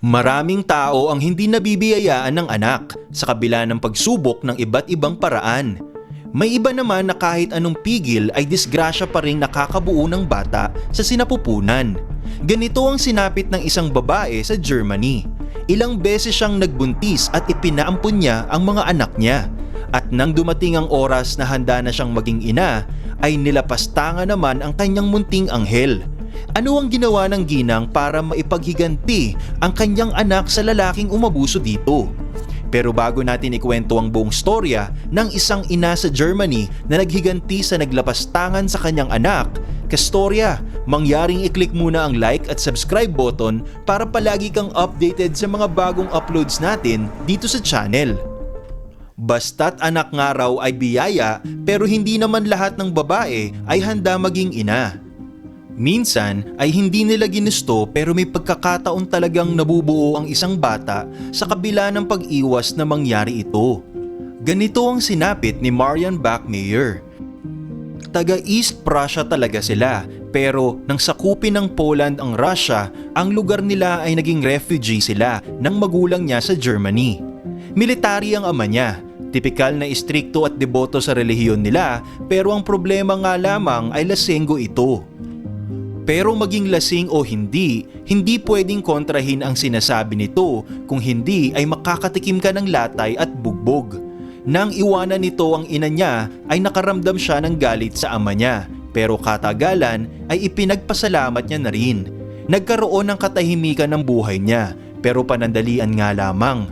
Maraming tao ang hindi nabibiyayaan ng anak sa kabila ng pagsubok ng iba't ibang paraan. May iba naman na kahit anong pigil ay disgrasya pa rin nakakabuo ng bata sa sinapupunan. Ganito ang sinapit ng isang babae sa Germany. Ilang beses siyang nagbuntis at ipinaampun niya ang mga anak niya. At nang dumating ang oras na handa na siyang maging ina, ay nilapastanga naman ang kanyang munting anghel. Ano ang ginawa ng ginang para maipaghiganti ang kanyang anak sa lalaking umabuso dito? Pero bago natin ikwento ang buong storya ng isang ina sa Germany na naghiganti sa naglapastangan sa kanyang anak, kastorya, mangyaring i-click muna ang like at subscribe button para palagi kang updated sa mga bagong uploads natin dito sa channel. Basta't anak nga raw ay biyaya pero hindi naman lahat ng babae ay handa maging ina. Minsan ay hindi nila ginusto pero may pagkakataon talagang nabubuo ang isang bata sa kabila ng pag-iwas na mangyari ito. Ganito ang sinapit ni Marian Bachmeier. Taga East Prussia talaga sila pero nang sakupin ng Poland ang Russia, ang lugar nila ay naging refugee sila ng magulang niya sa Germany. Military ang ama niya, tipikal na istrikto at deboto sa relihiyon nila pero ang problema nga lamang ay lasenggo ito. Pero maging lasing o hindi, hindi pwedeng kontrahin ang sinasabi nito kung hindi ay makakatikim ka ng latay at bugbog. Nang iwanan nito ang ina niya ay nakaramdam siya ng galit sa ama niya pero katagalan ay ipinagpasalamat niya na rin. Nagkaroon ng katahimikan ng buhay niya pero panandalian nga lamang.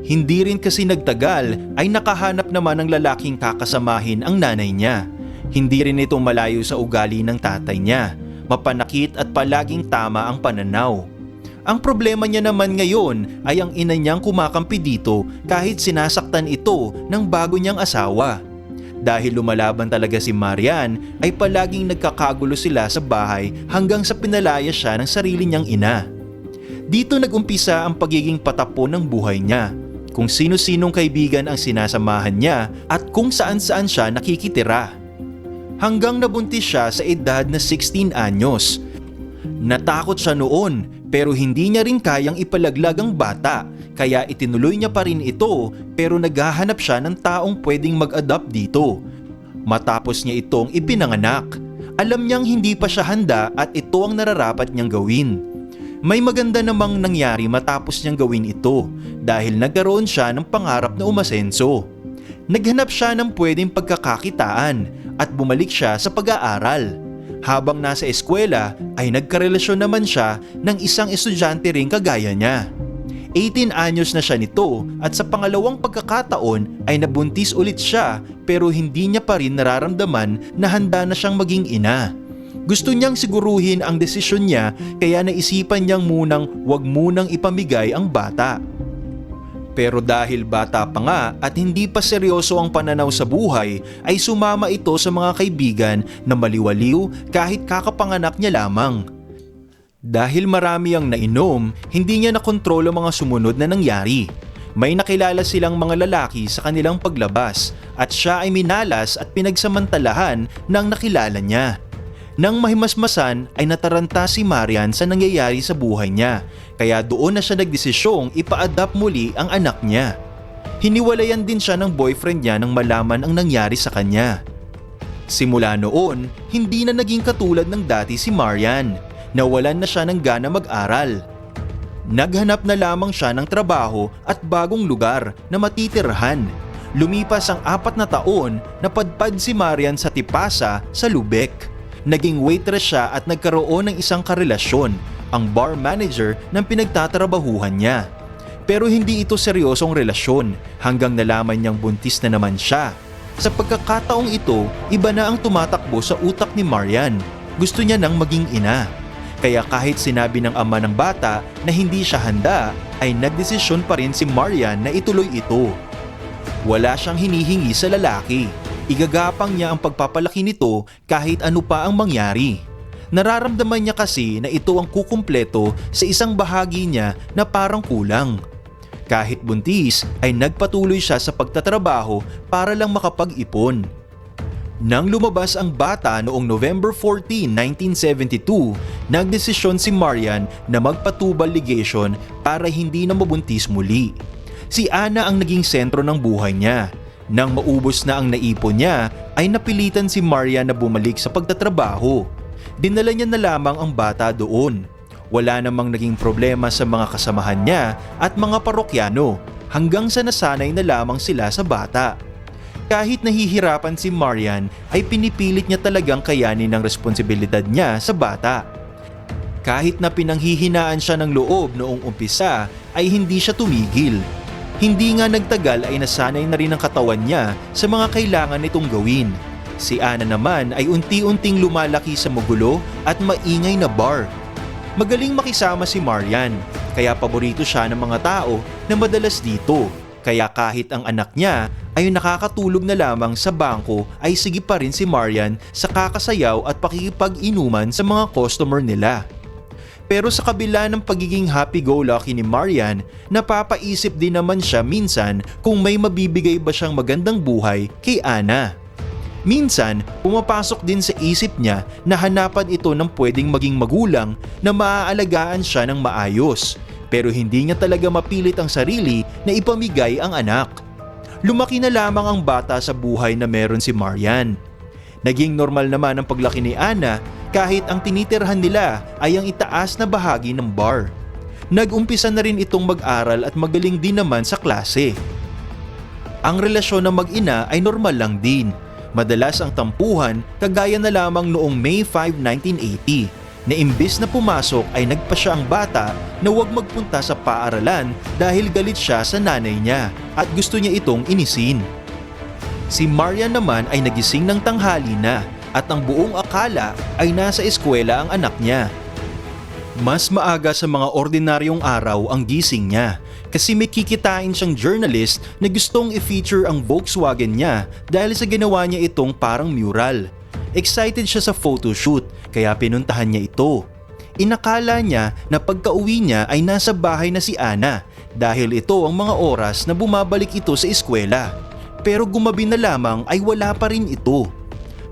Hindi rin kasi nagtagal ay nakahanap naman ng lalaking kakasamahin ang nanay niya. Hindi rin ito malayo sa ugali ng tatay niya. Mapanakit at palaging tama ang pananaw. Ang problema niya naman ngayon ay ang ina niyang kumakampi dito kahit sinasaktan ito ng bago niyang asawa. Dahil lumalaban talaga si Marian ay palaging nagkakagulo sila sa bahay hanggang sa pinalaya siya ng sarili niyang ina. Dito nagumpisa ang pagiging patapon ng buhay niya kung sino-sinong kaibigan ang sinasamahan niya at kung saan-saan siya nakikitira. Hanggang nabuntis siya sa edad na 16 anyos. Natakot siya noon pero hindi niya rin kayang ipalaglag ang bata kaya itinuloy niya pa rin ito pero naghahanap siya ng taong pwedeng mag-adopt dito. Matapos niya itong ipinanganak, alam niyang hindi pa siya handa at ito ang nararapat niyang gawin. May maganda namang nangyari matapos niyang gawin ito dahil nagkaroon siya ng pangarap na umasenso. Naghanap siya ng pwedeng pagkakakitaan at bumalik siya sa pag-aaral. Habang nasa eskwela ay nagkarelasyon naman siya ng isang estudyante ring kagaya niya. 18 anyos na siya nito at sa pangalawang pagkakataon ay nabuntis ulit siya pero hindi niya pa rin nararamdaman na handa na siyang maging ina. Gusto niyang siguruhin ang desisyon niya kaya naisipan niyang munang wag munang ipamigay ang bata. Pero dahil bata pa nga at hindi pa seryoso ang pananaw sa buhay ay sumama ito sa mga kaibigan na maliwaliw kahit kakapanganak niya lamang. Dahil marami ang nainom, hindi niya nakontrol ang mga sumunod na nangyari. May nakilala silang mga lalaki sa kanilang paglabas at siya ay minalas at pinagsamantalahan ng nakilala niya. Nang mahimasmasan ay nataranta si Marian sa nangyayari sa buhay niya kaya doon na siya nagdesisyong ipa-adapt muli ang anak niya. Hiniwalayan din siya ng boyfriend niya nang malaman ang nangyari sa kanya. Simula noon, hindi na naging katulad ng dati si Marian. Nawalan na siya ng gana mag-aral. Naghanap na lamang siya ng trabaho at bagong lugar na matitirhan. Lumipas ang apat na taon, napadpad si Marian sa Tipasa sa Lubek. Naging waitress siya at nagkaroon ng isang karelasyon, ang bar manager ng pinagtatrabahuhan niya. Pero hindi ito seryosong relasyon hanggang nalaman niyang buntis na naman siya. Sa pagkakataong ito, iba na ang tumatakbo sa utak ni Marian. Gusto niya nang maging ina. Kaya kahit sinabi ng ama ng bata na hindi siya handa, ay nagdesisyon pa rin si Marian na ituloy ito. Wala siyang hinihingi sa lalaki. Igagapang niya ang pagpapalaki nito kahit ano pa ang mangyari. Nararamdaman niya kasi na ito ang kukumpleto sa isang bahagi niya na parang kulang. Kahit buntis ay nagpatuloy siya sa pagtatrabaho para lang makapag-ipon. Nang lumabas ang bata noong November 14, 1972, nagdesisyon si Marian na magpatubal ligation para hindi na mabuntis muli. Si Ana ang naging sentro ng buhay niya. Nang maubos na ang naipon niya, ay napilitan si Marian na bumalik sa pagtatrabaho. Dinala niya na lamang ang bata doon. Wala namang naging problema sa mga kasamahan niya at mga parokyano hanggang sa nasanay na lamang sila sa bata. Kahit nahihirapan si Marian ay pinipilit niya talagang kayanin ang responsibilidad niya sa bata. Kahit na pinanghihinaan siya ng loob noong umpisa ay hindi siya tumigil. Hindi nga nagtagal ay nasanay na rin ang katawan niya sa mga kailangan nitong gawin. Si Ana naman ay unti-unting lumalaki sa magulo at maingay na bar. Magaling makisama si Marian, kaya paborito siya ng mga tao na madalas dito. Kaya kahit ang anak niya ay nakakatulog na lamang sa bangko ay sige pa rin si Marian sa kakasayaw at pakikipag-inuman sa mga customer nila. Pero sa kabila ng pagiging happy-go-lucky ni Marian, napapaisip din naman siya minsan kung may mabibigay ba siyang magandang buhay kay Ana. Minsan, pumapasok din sa isip niya na hanapan ito ng pwedeng maging magulang na maaalagaan siya ng maayos pero hindi niya talaga mapilit ang sarili na ipamigay ang anak. Lumaki na lamang ang bata sa buhay na meron si Marian. Naging normal naman ang paglaki ni Ana kahit ang tinitirhan nila ay ang itaas na bahagi ng bar. Nag-umpisa na rin itong mag-aral at magaling din naman sa klase. Ang relasyon ng mag-ina ay normal lang din. Madalas ang tampuhan kagaya na lamang noong May 5, 1980 na imbis na pumasok ay nagpa siya ang bata na huwag magpunta sa paaralan dahil galit siya sa nanay niya at gusto niya itong inisin. Si Marian naman ay nagising ng tanghali na at ang buong akala ay nasa eskwela ang anak niya. Mas maaga sa mga ordinaryong araw ang gising niya kasi may kikitain siyang journalist na gustong i-feature ang Volkswagen niya dahil sa ginawa niya itong parang mural. Excited siya sa photoshoot kaya pinuntahan niya ito. Inakala niya na pagka-uwi niya ay nasa bahay na si Ana dahil ito ang mga oras na bumabalik ito sa eskwela. Pero gumabi na lamang ay wala pa rin ito.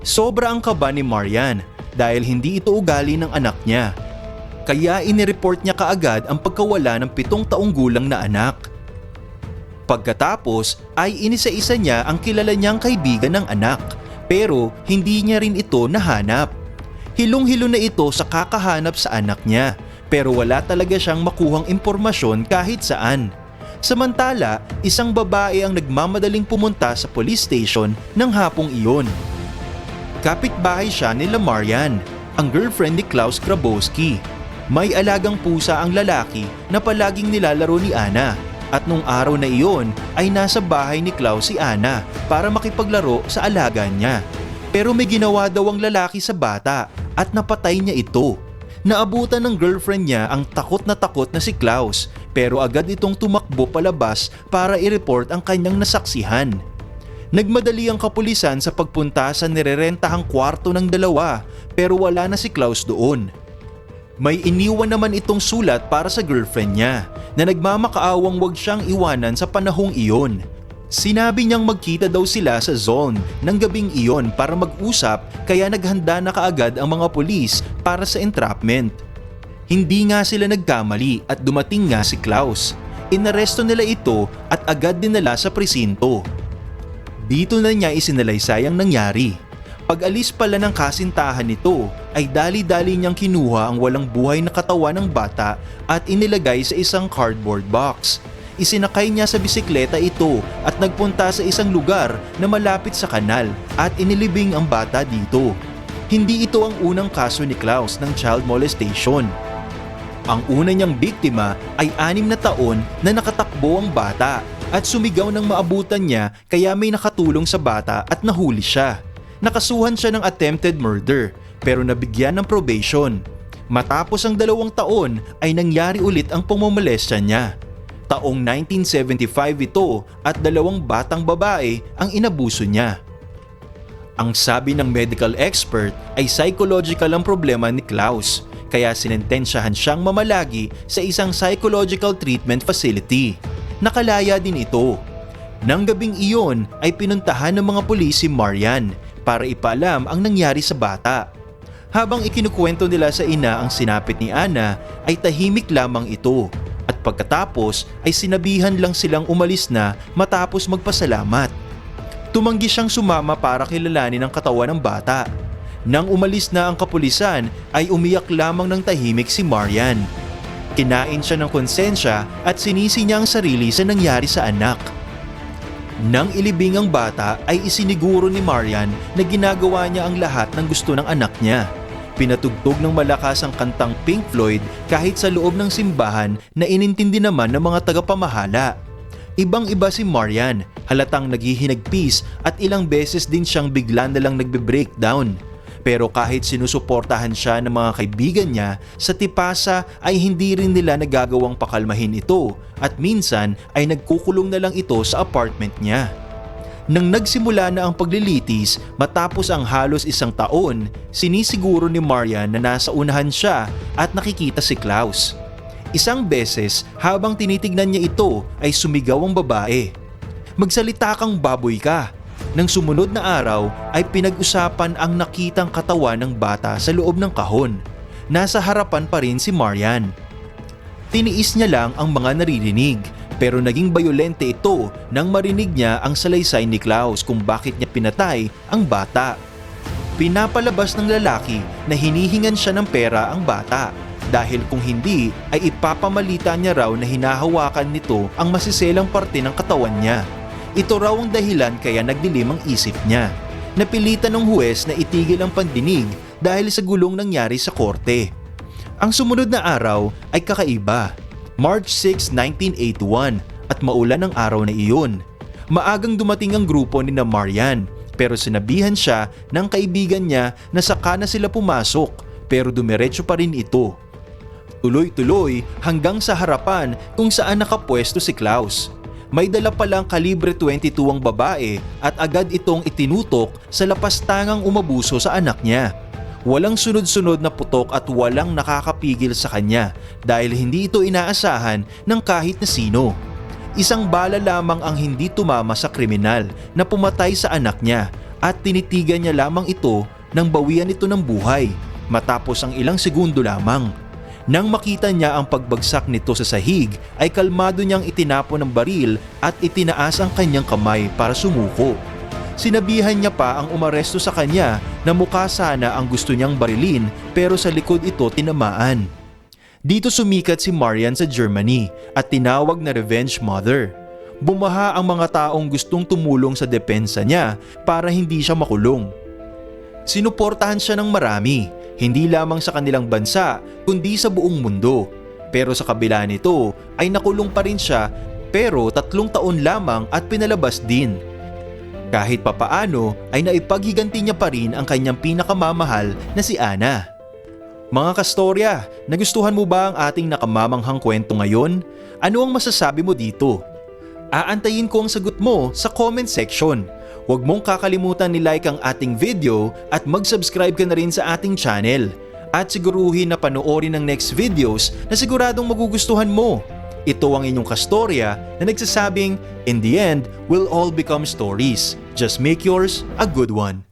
Sobra ang kaba ni Marian dahil hindi ito ugali ng anak niya. Kaya inireport niya kaagad ang pagkawala ng pitong taong gulang na anak. Pagkatapos ay inisa-isa niya ang kilala niyang kaibigan ng anak pero hindi niya rin ito nahanap. Hilong-hilo na ito sa kakahanap sa anak niya pero wala talaga siyang makuhang impormasyon kahit saan. Samantala, isang babae ang nagmamadaling pumunta sa police station ng hapong iyon. Kapitbahay siya nila Marian, ang girlfriend ni Klaus Grabowski. May alagang pusa ang lalaki na palaging nilalaro ni Ana at nung araw na iyon ay nasa bahay ni Klaus si Ana para makipaglaro sa alaga niya. Pero may ginawa daw ang lalaki sa bata at napatay niya ito. Naabutan ng girlfriend niya ang takot na takot na si Klaus pero agad itong tumakbo palabas para i-report ang kanyang nasaksihan. Nagmadali ang kapulisan sa pagpunta sa nirerentahang kwarto ng dalawa pero wala na si Klaus doon. May iniwan naman itong sulat para sa girlfriend niya na nagmamakaawang wag siyang iwanan sa panahong iyon. Sinabi niyang magkita daw sila sa zone ng gabing iyon para mag-usap kaya naghanda na kaagad ang mga pulis para sa entrapment. Hindi nga sila nagkamali at dumating nga si Klaus. Inaresto nila ito at agad dinala sa presinto. Dito na niya isinalaysay ang nangyari. Pag-alis pala ng kasintahan nito ay dali-dali niyang kinuha ang walang buhay na katawan ng bata at inilagay sa isang cardboard box. Isinakay niya sa bisikleta ito at nagpunta sa isang lugar na malapit sa kanal at inilibing ang bata dito. Hindi ito ang unang kaso ni Klaus ng child molestation. Ang una niyang biktima ay anim na taon na nakatakbo ang bata at sumigaw ng maabutan niya kaya may nakatulong sa bata at nahuli siya nakasuhan siya ng attempted murder pero nabigyan ng probation. Matapos ang dalawang taon ay nangyari ulit ang pumomolestya niya. Taong 1975 ito at dalawang batang babae ang inabuso niya. Ang sabi ng medical expert ay psychological ang problema ni Klaus kaya sinentensyahan siyang mamalagi sa isang psychological treatment facility. Nakalaya din ito. Nang gabing iyon ay pinuntahan ng mga pulis si Marian para ipaalam ang nangyari sa bata. Habang ikinukwento nila sa ina ang sinapit ni Ana ay tahimik lamang ito pagkatapos ay sinabihan lang silang umalis na matapos magpasalamat. Tumanggi siyang sumama para kilalanin ang katawan ng bata. Nang umalis na ang kapulisan ay umiyak lamang ng tahimik si Marian. Kinain siya ng konsensya at sinisi niya ang sarili sa nangyari sa anak. Nang ilibing ang bata ay isiniguro ni Marian na ginagawa niya ang lahat ng gusto ng anak niya. Pinatugtog ng malakas ang kantang Pink Floyd kahit sa loob ng simbahan na inintindi naman ng mga tagapamahala. Ibang iba si Marian, halatang naghihinagpis at ilang beses din siyang bigla na lang nagbe-breakdown. Pero kahit sinusuportahan siya ng mga kaibigan niya, sa tipasa ay hindi rin nila nagagawang pakalmahin ito at minsan ay nagkukulong na lang ito sa apartment niya. Nang nagsimula na ang paglilitis matapos ang halos isang taon, sinisiguro ni Marian na nasa unahan siya at nakikita si Klaus. Isang beses habang tinitignan niya ito ay sumigaw ang babae. Magsalita kang baboy ka. Nang sumunod na araw ay pinag-usapan ang nakitang katawan ng bata sa loob ng kahon. Nasa harapan pa rin si Marian. Tiniis niya lang ang mga naririnig pero naging bayolente ito nang marinig niya ang salaysay ni Klaus kung bakit niya pinatay ang bata. Pinapalabas ng lalaki na hinihingan siya ng pera ang bata dahil kung hindi ay ipapamalita niya raw na hinahawakan nito ang masiselang parte ng katawan niya. Ito raw ang dahilan kaya nagdilim ang isip niya. Napilitan ng huwes na itigil ang pandinig dahil sa gulong nangyari sa korte. Ang sumunod na araw ay kakaiba. March 6, 1981 at maulan ang araw na iyon. Maagang dumating ang grupo ni na Marian pero sinabihan siya ng kaibigan niya na saka na sila pumasok pero dumiretso pa rin ito. Tuloy-tuloy hanggang sa harapan kung saan nakapwesto si Klaus. May dala palang kalibre 22 ang babae at agad itong itinutok sa lapastangang umabuso sa anak niya. Walang sunod-sunod na putok at walang nakakapigil sa kanya dahil hindi ito inaasahan ng kahit na sino. Isang bala lamang ang hindi tumama sa kriminal na pumatay sa anak niya at tinitigan niya lamang ito nang bawian ito ng buhay matapos ang ilang segundo lamang. Nang makita niya ang pagbagsak nito sa sahig ay kalmado niyang itinapon ng baril at itinaas ang kanyang kamay para sumuko. Sinabihan niya pa ang umaresto sa kanya na mukha sana ang gusto niyang barilin pero sa likod ito tinamaan. Dito sumikat si Marian sa Germany at tinawag na Revenge Mother. Bumaha ang mga taong gustong tumulong sa depensa niya para hindi siya makulong. Sinuportahan siya ng marami, hindi lamang sa kanilang bansa kundi sa buong mundo. Pero sa kabila nito ay nakulong pa rin siya pero tatlong taon lamang at pinalabas din. Kahit papaano ay naipaghiganti niya pa rin ang kanyang pinakamamahal na si Ana. Mga kastorya, nagustuhan mo ba ang ating nakamamanghang kwento ngayon? Ano ang masasabi mo dito? Aantayin ko ang sagot mo sa comment section. Huwag mong kakalimutan ni-like ang ating video at mag-subscribe ka na rin sa ating channel. At siguruhin na panoorin ang next videos na siguradong magugustuhan mo. Ito ang inyong kastorya na nagsasabing, in the end, will all become stories. Just make yours a good one.